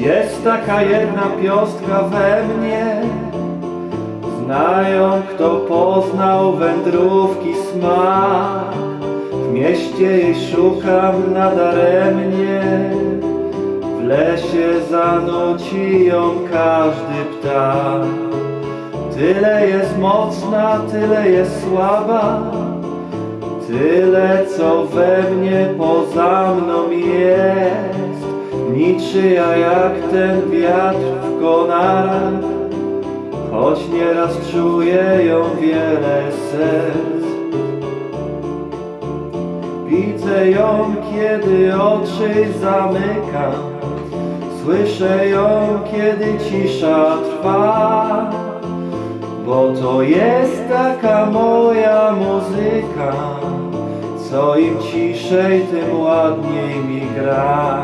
Jest taka jedna piostka we mnie. Znają kto poznał wędrówki smak. W mieście jej szukam nadaremnie. W lesie zanuci ją każdy ptak. Tyle jest mocna, tyle jest słaba. Tyle co we Niczyja jak ten wiatr w konarach Choć nieraz czuję ją wiele serc Widzę ją kiedy oczy zamykam Słyszę ją kiedy cisza trwa bo to jest taka moja muzyka, co im ciszej, tym ładniej mi gra.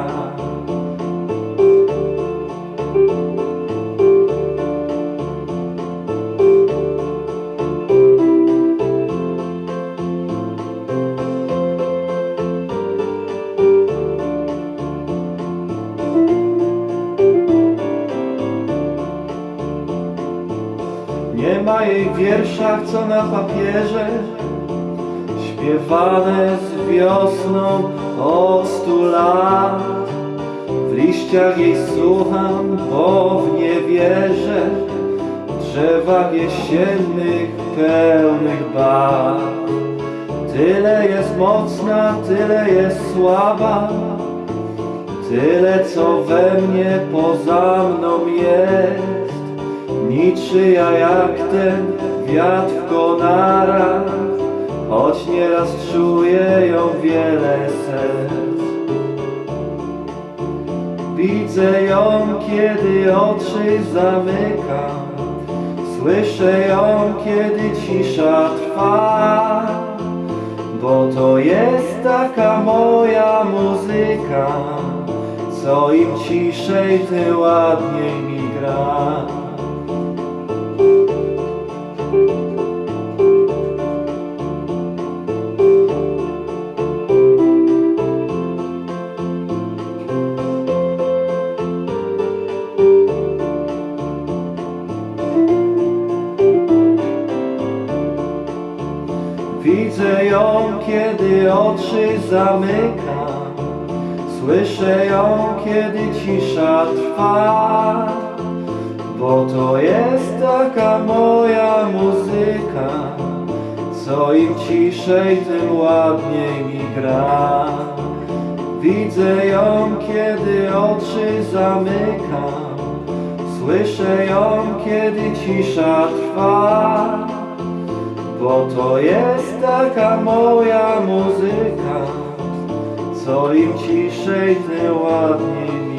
Nie ma jej wierszach, co na papierze Śpiewane z wiosną od stu lat. W liściach jej słucham, bo w nie wierzę W drzewach jesiennych pełnych barw Tyle jest mocna, tyle jest słaba Tyle co we mnie poza mną jest Niczyja jak ten wiatr w konarach Choć nieraz czuję ją wiele serc. Widzę ją kiedy oczy zamykam. Słyszę ją kiedy cisza trwa. Bo to jest taka moja muzyka Co im ciszej, tym ładniej mi gra Widzę ją, kiedy oczy zamykam Słyszę ją, kiedy cisza trwa. Bo to jest taka moja muzyka. Co im ciszej, tym ładniej mi gra. Widzę ją, kiedy oczy zamykam Słyszę ją, kiedy cisza trwa bo to jest taka moja muzyka Co im ciszej, tym ładniej mi